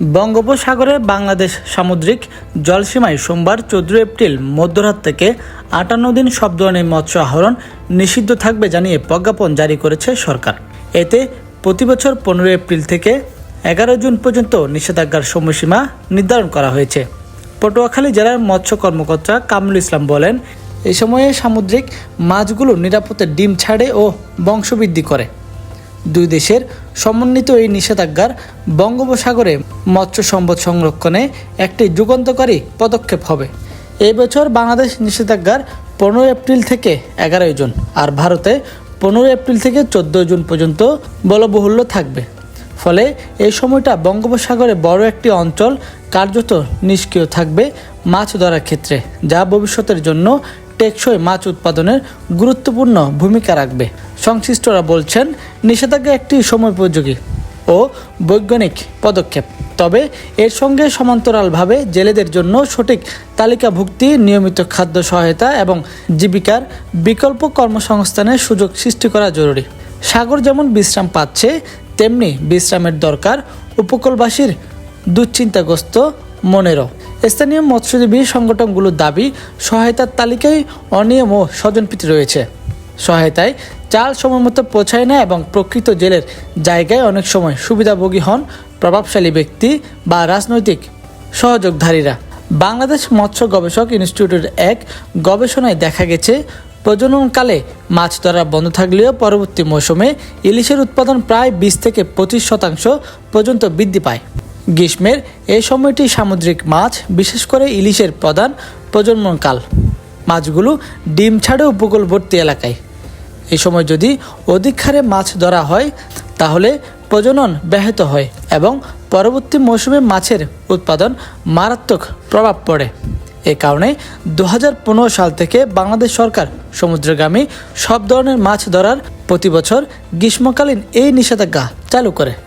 বঙ্গোপসাগরে বাংলাদেশ সামুদ্রিক জলসীমায় সোমবার চোদ্দ এপ্রিল মধ্যরাত থেকে আটান্ন দিন সব ধরনের মৎস্য আহরণ নিষিদ্ধ থাকবে জানিয়ে প্রজ্ঞাপন জারি করেছে সরকার। এতে প্রতি বছর পনেরো এপ্রিল থেকে এগারো জুন পর্যন্ত নিষেধাজ্ঞার সময়সীমা নির্ধারণ করা হয়েছে। পটুয়াখালী জেলার মৎস্য কর্মকর্তা কামরুল ইসলাম বলেন এই সময়ে সামুদ্রিক মাছগুলো নিরাপদে ডিম ছাড়ে ও বংশবৃদ্ধি করে। দুই দেশের সমন্বিত এই নিষেধাজ্ঞার বঙ্গোপসাগরে মৎস্য সম্পদ সংরক্ষণে একটি যুগান্তকারী পদক্ষেপ হবে। এই বছর বাংলাদেশ নিষেধাজ্ঞার পনেরো এপ্রিল থেকে এগারোই জুন আর ভারতে পনেরো এপ্রিল থেকে চোদ্দোই জুন পর্যন্ত বলবহুল্য থাকবে। ফলে এই সময়টা বঙ্গোপসাগরে বড় একটি অঞ্চল কার্যত নিষ্ক্রিয় থাকবে মাছ ধরার ক্ষেত্রে, যা ভবিষ্যতের জন্য টেকসই মাছ উৎপাদনের গুরুত্বপূর্ণ ভূমিকা রাখবে। সংশ্লিষ্টরা বলছেন, নিষেধাজ্ঞা একটি সময়োপযোগী ও বৈজ্ঞানিক পদক্ষেপ। তবে এর সঙ্গে সমান্তরালভাবে জেলেদের জন্য সঠিক তালিকাভুক্তি, নিয়মিত খাদ্য সহায়তা এবং জীবিকার বিকল্প কর্মসংস্থানের সুযোগ সৃষ্টি করা জরুরি। সাগর যেমন বিশ্রাম পাচ্ছে, তেমনি বিশ্রামের দরকার উপকূলবাসীর দুশ্চিন্তাগ্রস্ত মনেরও। স্থানীয় মৎস্যজীবী সংগঠনগুলোর দাবি, সহায়তার তালিকায় অনিয়ম ও স্বজনপ্রীতি রয়েছে। সহায়তায় চাল সময়মতো পৌঁছায় না এবং প্রকৃত জেলের জায়গায় অনেক সময় সুবিধাভোগী হন প্রভাবশালী ব্যক্তি বা রাজনৈতিক সহযোগধারীরা। বাংলাদেশ মৎস্য গবেষক ইনস্টিটিউটের এক গবেষণায় দেখা গেছে, প্রজননকালে মাছ ধরা বন্ধ থাকলেও পরবর্তী মৌসুমে ইলিশের উৎপাদন প্রায় বিশ থেকে পঁচিশ শতাংশ পর্যন্ত বৃদ্ধি পায়। গ্রীষ্মের এই সময়টি সামুদ্রিক মাছ, বিশেষ করে ইলিশের প্রধান প্রজননকাল। মাছগুলো ডিম ছাড়ে উপকূলবর্তী এলাকায়। এই সময় যদি অধিক হারে মাছ ধরা হয়, তাহলে প্রজনন ব্যাহত হয় এবং পরবর্তী মৌসুমে মাছের উৎপাদন মারাত্মক প্রভাব পড়ে। এ কারণে দু হাজার পনেরো সাল থেকে বাংলাদেশ সরকার সমুদ্রগামী সব ধরনের মাছ ধরার প্রতি বছর গ্রীষ্মকালীন এই নিষেধাজ্ঞা চালু করে।